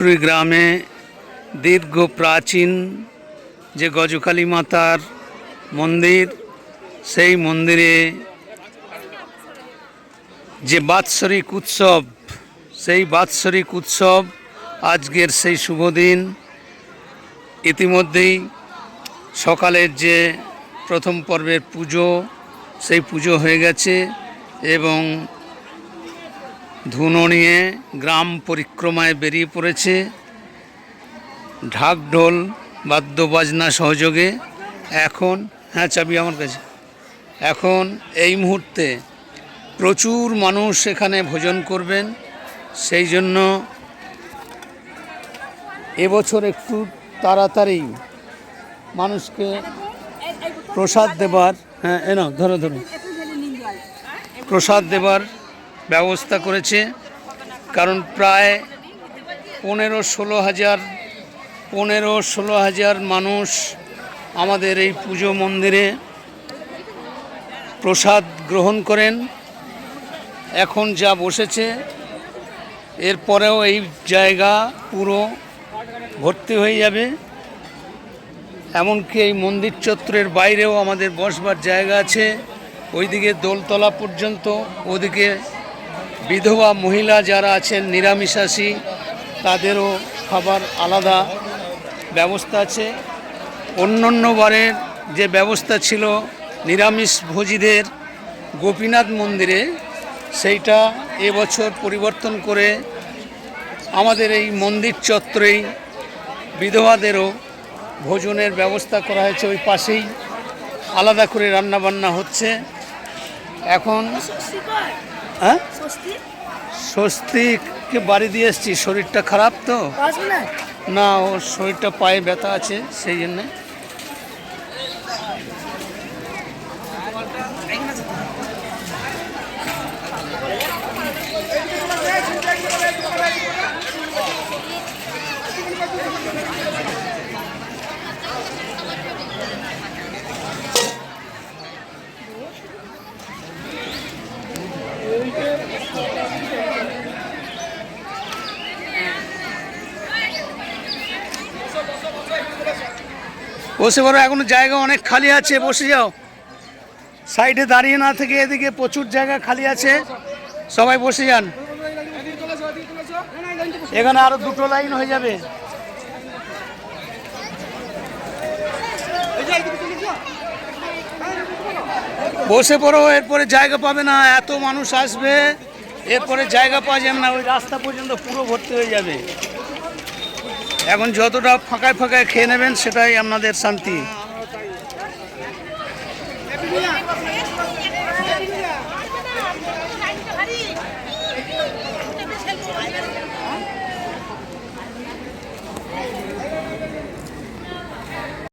গ্রামে দীর্ঘ প্রাচীন যে গজকালী মাতার মন্দির, সেই মন্দিরে যে বাৎসরিক উৎসব, সেই বাৎসরিক উৎসব আজকের সেই শুভ দিন। ইতিমধ্যেই সকালের যে প্রথম পর্বের পুজো, সেই পুজো হয়ে গেছে এবং ধুনো নিয়ে গ্রাম পরিক্রমায় বেরিয়ে পড়েছে। ঢাকঢোল, বাদ্যবাজনা সহযোগে। এখন হ্যাঁ চাবি আমার কাছে। এখন এই মুহূর্তে প্রচুর মানুষ এখানে ভোজন করবেন। সেই জন্য এবছর একটু তাড়াতাড়ি মানুষকে প্রসাদ দেবার হ্যাঁ এ এনো ধরো ধরো। প্রসাদ দেবার ব্যবস্থা করেছে, কারণ প্রায় পনেরো ষোলো হাজার, পনেরো ষোলো হাজার মানুষ আমাদের এই পুজো মন্দিরে প্রসাদ গ্রহণ করেন। এখন যা বসেছে এরপরেও এই জায়গা পুরো ভর্তি হয়ে যাবে। এমনকি এই মন্দির চত্বরের বাইরেও আমাদের বসবার জায়গা আছে। ওইদিকে দোলতলা পর্যন্ত, ওদিকে বিধবা মহিলা যারা আছেন নিরামিষাসী তাদেরও খাবার আলাদা ব্যবস্থা আছে। অন্যান্য বারের যে ব্যবস্থা ছিল নিরামিষ ভোজীদের গোপীনাথ মন্দিরে, সেইটা এবছর পরিবর্তন করে আমাদের এই মন্দির চত্বরেই বিধবাদেরও ভোজনের ব্যবস্থা করা হয়েছে। ওই পাশেই আলাদা করে রান্নাবান্না হচ্ছে। এখন হ্যাঁ? স্বস্তিককে বাড়ি দিয়ে এসছি শরীরটা খারাপ তো? না ওর শরীরটা পায়ে ব্যথা আছে সেই জন্যে। বসে পড়ো, এখনও জায়গা অনেক খালি আছে, বসে যাও। সাইডে দাঁড়িয়ে না থেকে এদিকে প্রচুর জায়গা খালি আছে। সবাই বসে যান। এখানে আরও দুটো লাইন হয়ে যাবে। বসে পড়ো, এরপরে জায়গা পাবে না, এত মানুষ আসবে, এরপরে জায়গা পাওয়া যাবে না, ওই রাস্তা পর্যন্ত পুরো ভর্তি হয়ে যাবে। এখন যতটা ফাঁকায় ফাঁকায় খেয়ে নেবেন সেটাই আপনাদের শান্তি।